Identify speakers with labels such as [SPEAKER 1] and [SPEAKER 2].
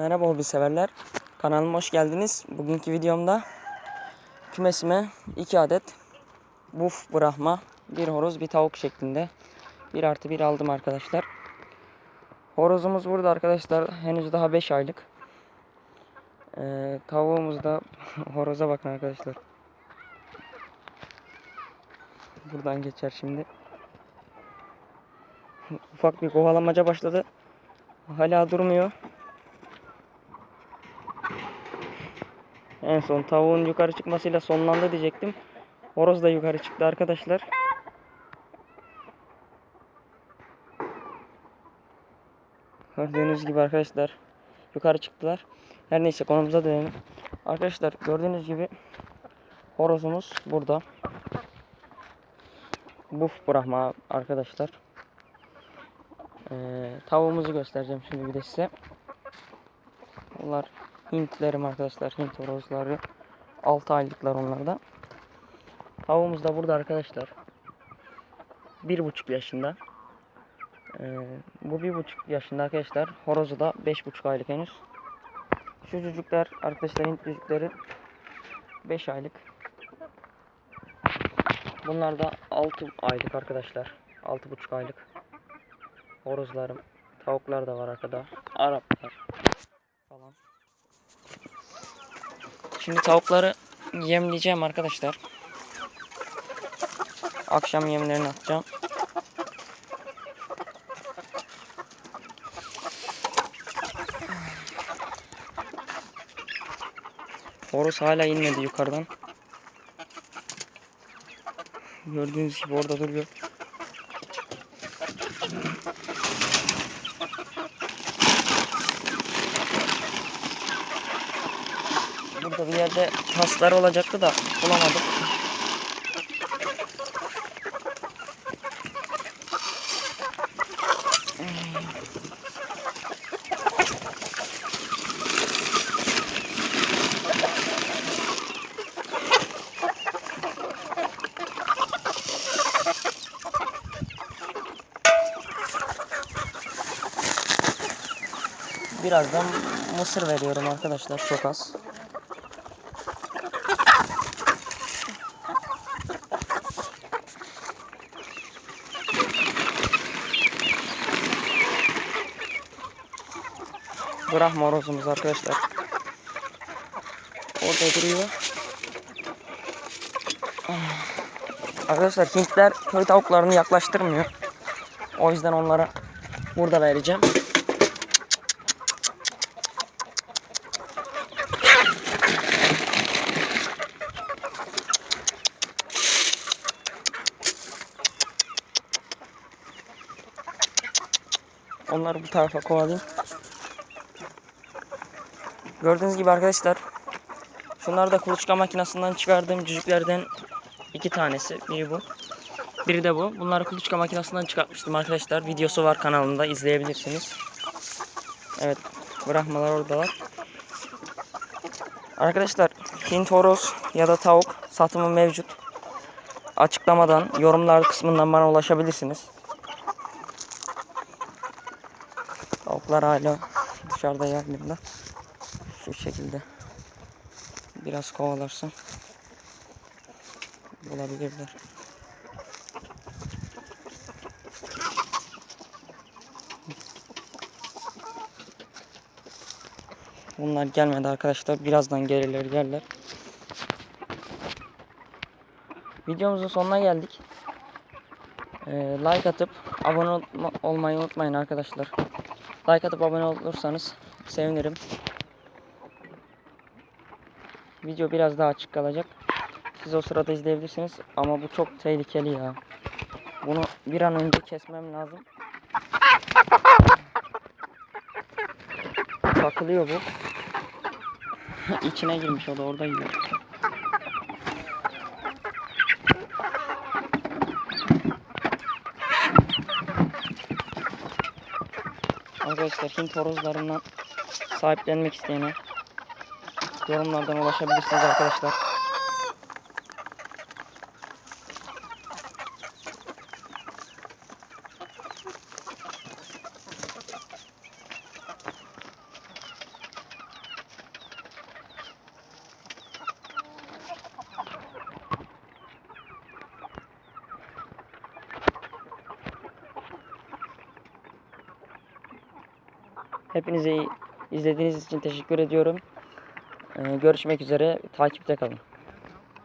[SPEAKER 1] Merhaba hobi severler. Kanalıma hoş geldiniz. Bugünkü videomda kümesime 2 adet buf bırakma, bir horoz, bir tavuk şeklinde 1 artı 1 aldım arkadaşlar. Horozumuz burada arkadaşlar. Henüz daha 5 aylık. Ee, tavuğumuz da horoza bakın arkadaşlar. Buradan geçer şimdi. Ufak bir kovalamaca başladı. Hala durmuyor. En son tavuğun yukarı çıkmasıyla sonlandı diyecektim. Horoz da yukarı çıktı arkadaşlar. Gördüğünüz gibi arkadaşlar yukarı çıktılar. Her neyse konumuza dönelim. Arkadaşlar gördüğünüz gibi horozumuz burada. Buf bırakma arkadaşlar. Ee, tavuğumuzu göstereceğim şimdi bir de size. Bunlar Hintlerim arkadaşlar. Hint horozları. 6 aylıklar onlarda. Tavuğumuz da burada arkadaşlar. 1,5 yaşında. Ee, bu 1,5 yaşında arkadaşlar. Horozu da 5,5 aylık henüz. Şu cücükler arkadaşlar Hint cücükleri 5 aylık. Bunlar da 6 aylık arkadaşlar. 6,5 aylık. Horozlarım. Tavuklar da var arkada. Araplar Şimdi tavukları yemleyeceğim arkadaşlar. Akşam yemlerini atacağım. Horoz hala inmedi yukarıdan. Gördüğünüz gibi orada duruyor. Burada bir yerde taslar olacaktı da bulamadım. Birazdan mısır veriyorum arkadaşlar çok az. Brahma horozumuz arkadaşlar. Orada duruyor. Arkadaşlar Hintler köy tavuklarını yaklaştırmıyor. O yüzden onlara burada vereceğim. Onları bu tarafa kovalayayım. Gördüğünüz gibi arkadaşlar şunlar da kuluçka makinesinden çıkardığım cücüklerden iki tanesi. Biri bu. Biri de bu. Bunları kuluçka makinesinden çıkartmıştım arkadaşlar. Videosu var kanalımda izleyebilirsiniz. Evet. Bırakmalar orada var. Arkadaşlar Hint horoz ya da tavuk satımı mevcut. Açıklamadan yorumlar kısmından bana ulaşabilirsiniz. Tavuklar hala dışarıda yerlerinde. Şu şekilde. Biraz kovalarsam bulabilirler. Bunlar gelmedi arkadaşlar. Birazdan gelirler gelirler. Videomuzun sonuna geldik. Ee, like atıp abone olma- olmayı unutmayın arkadaşlar. Like atıp abone olursanız sevinirim. Video biraz daha açık kalacak. Siz o sırada izleyebilirsiniz ama bu çok tehlikeli ya. Bunu bir an önce kesmem lazım. Takılıyor bu. İçine girmiş o da orada yiyor. Arkadaşlar Hint horozlarından sahiplenmek isteyene yorumlardan ulaşabilirsiniz arkadaşlar. Hepinize izlediğiniz için teşekkür ediyorum. Ee, görüşmek üzere. Takipte kalın.